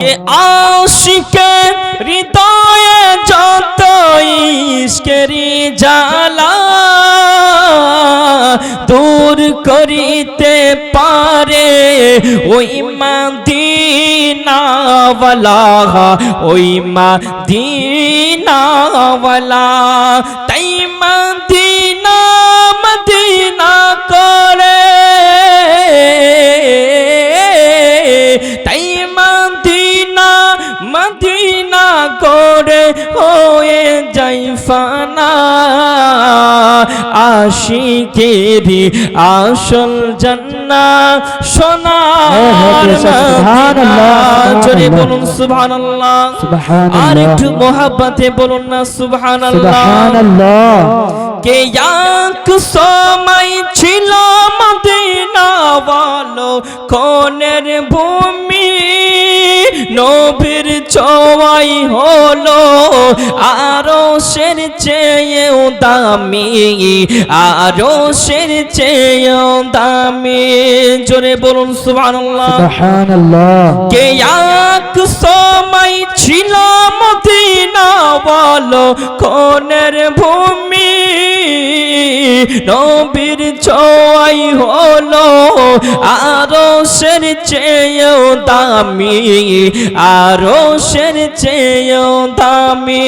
আশিকে হৃদয়ে যত ইশকেরি জালা দূর করিতে পারে ওই মাদিনাওয়ালা ওই মাদিনাওয়ালা। তাই আশিকেরি আসল জন্না মদিনা। জোরে বলুন। আর একটু মোহাব্বতে বলুন না সুবহানাল্লাহ। কে এক সময় ছিল মদিনা বলো কোনের ভূমি নবীর চওয়াই হলো আরও সের চেয়েও দামি আরও সের চেয়েও দামি। জোরে বলুন সুবহানাল্লাহ। সুবহানাল্লাহ। কে এক সময় ছিল মদিনা বলো কনের ভূমি নবীর চোয়াই হলো আরও সের চেয়েও দামি আরও সের চেয়েও দামি।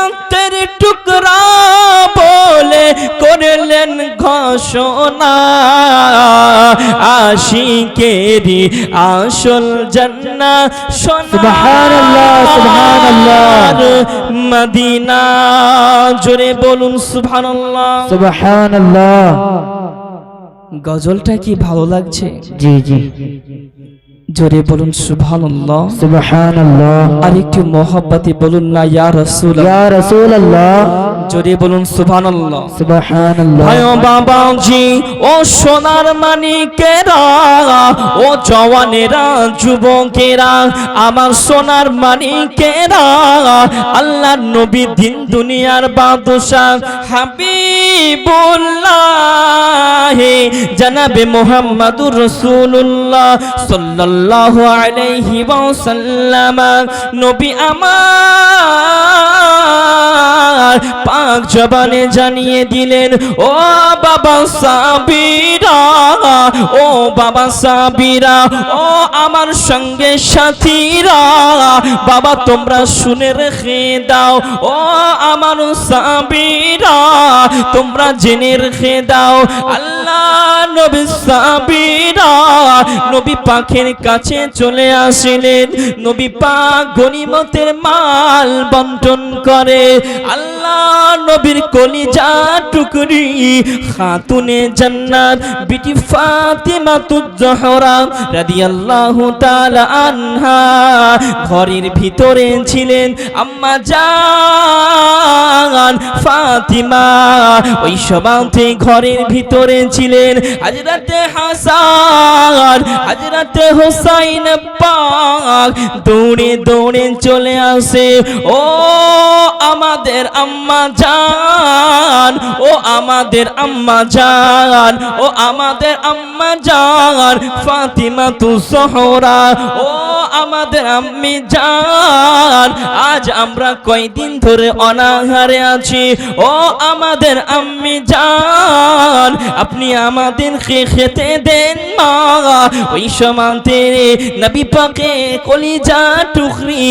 জান্নাতের টুকরা বলে করলেন ঘোষণা। আশিকেরি আসল জান্না সুবহানাল্লাহ, সুবহানাল্লাহ। মদিনা জোরে বলুন সুবহানাল্লাহ। সুবহানাল্লাহ। গজলটা কি ভালো লাগছে? জি জি। জোরে বলুন সুবহানাল্লাহ। সুবহানাল্লাহ। আর একটু মোহাব্বতে বলুন না ইয়া রাসূল ইয়া রাসূলুল্লাহ। জোরে বলুন সুবহানাল্লাহ। সুবহানাল্লাহ। হয় বাবাজি ও সোনার মানিকেরা ও জওয়ানেরা যুবকেরা আমার সোনার মানিকেরা আল্লাহ নবী দিন দুনিয়ার বাদশাহ হাবিবুল্লাহ। জানাবে মোহাম্মদুর রাসূলুল্লাহ সাল্লাল্লাহু আলাইহি ওয়াসাল্লাম। নবী আমার পাক জবানে জানিয়ে দিলেন, ও বাবা সাবিরা, ও বাবা সাবিরা, ও আমার সঙ্গে সাথীরা, বাবা তোমরা শুনে রেখে দাও, ও আমার সাবিরা, তোমরা জেনে রেখে দাও, আল্লাহ নবী সাবিরা নবী পাখের কাছে চলে আসিলেন। নবী পাক গনিমতের মাল বন্টন করে। আল্লাহ নবীর কলিজা টুকরি, খাতুনে জান্নাত, বিটি ফাতিমা তুজহরা রাদিয়াল্লাহু তাআলা আনহা। ঘরের ভিতরে ছিলেন আম্মা জান ফাতিমা। ওই সবাতে ঘরের ভিতরে ছিলেন হযরতে হাসান, হযরতে হুসাইন পাক। দৌড়ে দৌড়ে চলে আসে, ও আমাদের আম্মা জান, ও আমাদের আম্মা জান, ও আমাদের আম্মা জান ফাতিমা তু সহরা, ও আমাদের আম্মি জান, আজ আমরা কয়দিন ধরে অনাহারে আছি, ও আমাদের আম্মি জান, আপনি আমাদের খেতে দেন মা, ওই সমান্তে নবী পাকে কলিজা টুকরি